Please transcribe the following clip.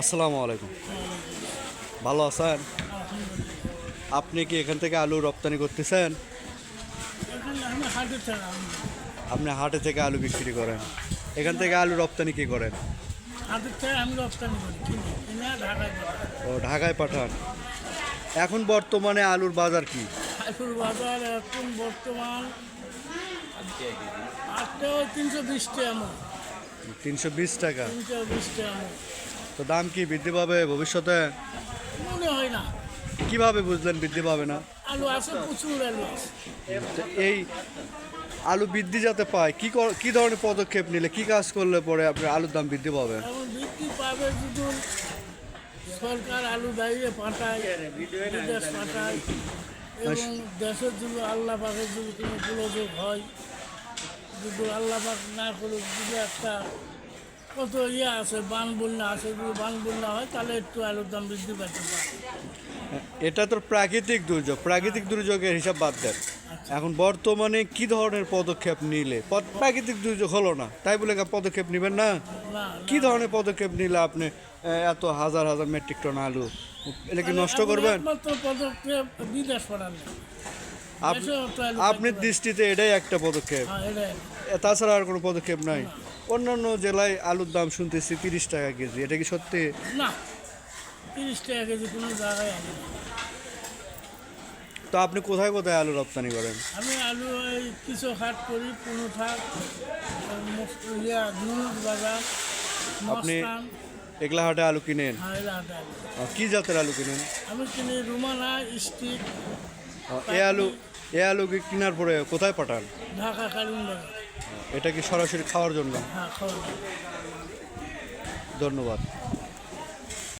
আসসালামু আলাইকুম। ভালো আছেন? আপনি কি এখান থেকে আলু রপ্তানি করতেছেন? আপনি হাটে থেকে আলু বিক্রি করেন। এখান থেকে আলু রপ্তানি কি করেন? ও ঢাকায় পাঠান। এখন বর্তমানে আলুর বাজার কি? আলুর বাজার এখন বর্তমান তিনশো বিশ টাকা। তিনশো বিশ টাকা। তিনশো বিশ টাকা। তো দাম কি বৃদ্ধি পাবে ভবিষ্যতে? মনে হয় না। কীভাবে বুঝলেন বৃদ্ধি পাবে না? আলু আছে প্রচুর আলু আছে। তো এই আলু বৃদ্ধি যাতে পায় কি কর- কি ধরনের পদক্ষেপ নিলে কি কাজ করলে পরে আপনার আলুর দাম বৃদ্ধি পাবে? এখন বৃদ্ধি পাবে যদি সরকার আলু দাঁড়িয়ে পাঠায় বিদেশ পাঠায় এবং দেশের যদি আল্লাহ পাকের যদি কোনো গোলযোগ হয় যদি আল্লাহ পাক না করে যদি একটা কত ইয়ে আছে বান বন্যা আছে যদি বান বন্যা হয় তাহলে একটু আলুর দাম বৃদ্ধি পেতে পারে। এটা তো প্রাকৃতিক দুর্যোগ প্রাকৃতিক দুর্যোগের হিসাব বাদ দেন। এখন বর্তমানে কি ধরনের পদক্ষেপ নিলে? প্রাকৃতিক দুর্যোগ হলো না তাই বলে পদক্ষেপ নেবেন না? কি ধরনের পদক্ষেপ নিলে আপনি এত হাজার হাজার মেট্রিক টন আলু এটা কি নষ্ট করবেন? পদক্ষেপ বিদেশ আলু আপনার দৃষ্টিতে এটাই একটা পদক্ষেপ। হ্যাঁ তাছাড়া আর কোনো পদক্ষেপ নাই। অন্যান্য জেলায় আলুর দাম শুনতেছি তিরিশ টাকা কেজি। এটা কি সত্যি? না তিরিশ টাকা কেজি কোনো জায়গায় তো আপনি কোথায় কোথায় আলু রপ্তানি করেন? আমি আলু এই কিছু হাট করি থাক বাজার আপনি এগুলা হাটে আলু কিনেন? হাট কি জাতের আলু কিনেন? আমি কিনি রুমানা স্টিক এ আলু এ আলু কি কেনার পরে কোথায় পাঠান? ঢাকা এটা কি সরাসরি খাওয়ার জন্য? হ্যাঁ ধন্যবাদ।